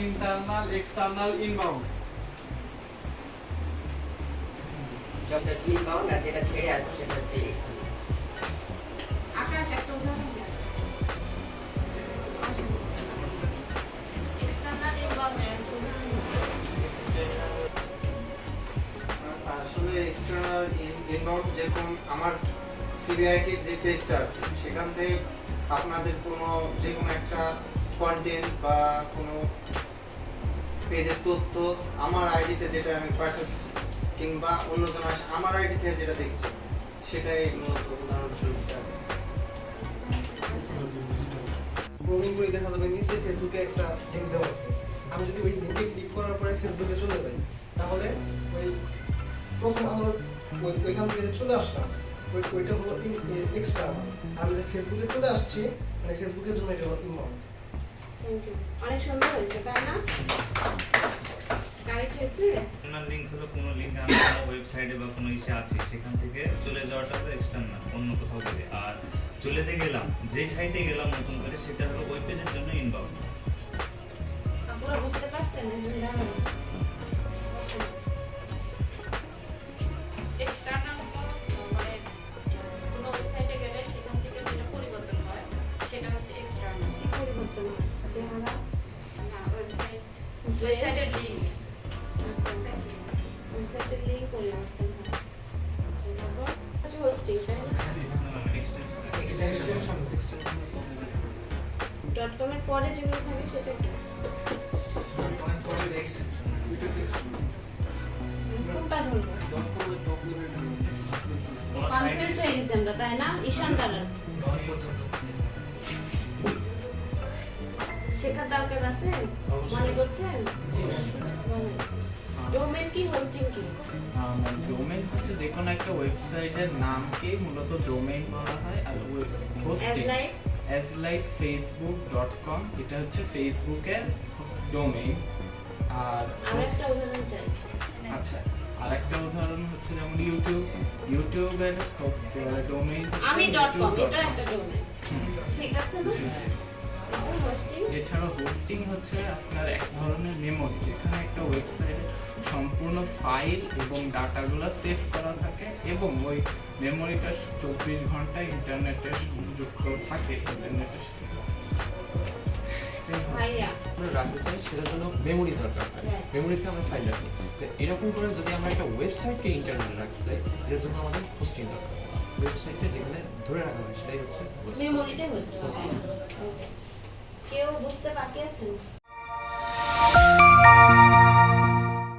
Internal external inbound যেটা হচ্ছে inbound আর যেটা ছেড়ে আসবে সেটা হচ্ছে এক্সটার্নাল আকাশ একটা উদাহরণ দেন এক্সটার্নাল আসলে এক্সটার্নাল ইনবাউন্ড যেরকম আমার সিবিআইটির যে পেজটা আছে সেখান থেকে আপনাদের কোনো যে কোনো একটা কন্টেন্ট বা কোনো পেজের তথ্য, আমার আইডিতে যেটা আমি পাঠাচ্ছি, কিংবা অন্যজন আমার আইডি থেকে যেটা দেখছে, সেটাই মূলত উদাহরণস্বরূপ করে দেখা যাবে, নিচে ফেসবুকে একটা দেওয়া আছে। আমি যদি ওই ক্লিক করার পরে ফেসবুকে চলে যাই, তাহলে ওই প্রথম আলোর ওইখান থেকে চলে আসলাম, ওই, ওইটা হলো এক্সট্রা আমি যে ফেসবুকে চলে আসছি মানে ফেসবুকের জন্য এটা হলো অনেক সুন্দর হয়েছে, তাই না? এক্সটার্নাল লিংক হলো কোনো লিংক আমি কোনো ওয়েবসাইটে বা কোনো ইসে আছে সেখান থেকে চলে যাওয়াটা হলো এক্সটার্নাল অন্য কোথাও গেলে। আর চলে যে গেলাম যে সাইটে গেলাম নতুন করে সেটা হলো ওই পেজের জন্য ইনবাউন্ড আপনারা বুঝতে পারছেন এক্সটার্নাল মানে কোনো ওয়েবসাইটে গেলে সেখান থেকে যেটা পরিবর্তন হয় সেটা হচ্ছে এক্সটার্নাল পরিবর্তন হয়? চেহারা না ওয়েবসাইট ওয়েবসাইটের লিঙ্ক ওয়েবসাইটের লিঙ্ক পরিবর্তন হয় আচ্ছা হোস্টিং ডট কমের পরে যেগুলো থাকে সেটা কি? কোনটা ধরবো? কনফিউজ হয়ে গেছি আমরা তাই না? ঈশান কালার শেখার দরকার আছে? মনে করছেন? ডোমেন কি হোস্টিং কি? ডোমেইন হচ্ছে যে কোনো একটা ওয়েবসাইটের নামকে মূলত ডোমেইন বলা হয় আর hosting. As like Facebook dot com এটা হচ্ছে ফেসবুকের ডোমেইন আর আর উদাহরণ চাই। আচ্ছা আর একটা উদাহরণ হচ্ছে যেমন ইউটিউব ইউটিউবের ডোমেইন আমি ডট কম এটা একটা ডোমেন। ঠিক আছে না এছাড়া হোস্টিং হচ্ছে আপনার এক ধরনের মেমোরি যেখানে একটা ওয়েবসাইটে সম্পূর্ণ ফাইল এবং ডাটাগুলো সেভ করা থাকে এবং ওই মেমোরিটা চব্বিশ ঘণ্টা ইন্টারনেটে সংযুক্ত থাকে ইন্টারনেটের সাথে আমরা রাখতে চাই সেটার জন্য মেমোরি দরকার হয়। মেমোরিতে আমরা ফাইল রাখি এরকম করে যদি আমরা একটা ওয়েবসাইটকে ইন্টারনেটে রাখতে চাই এর জন্য আমাদের হোস্টিং দরকার। ওয়েবসাইটটা যেখানে ধরে রাখা হয় সেটাই হচ্ছে. হোস্টিং বুঝতে বাকি আছেন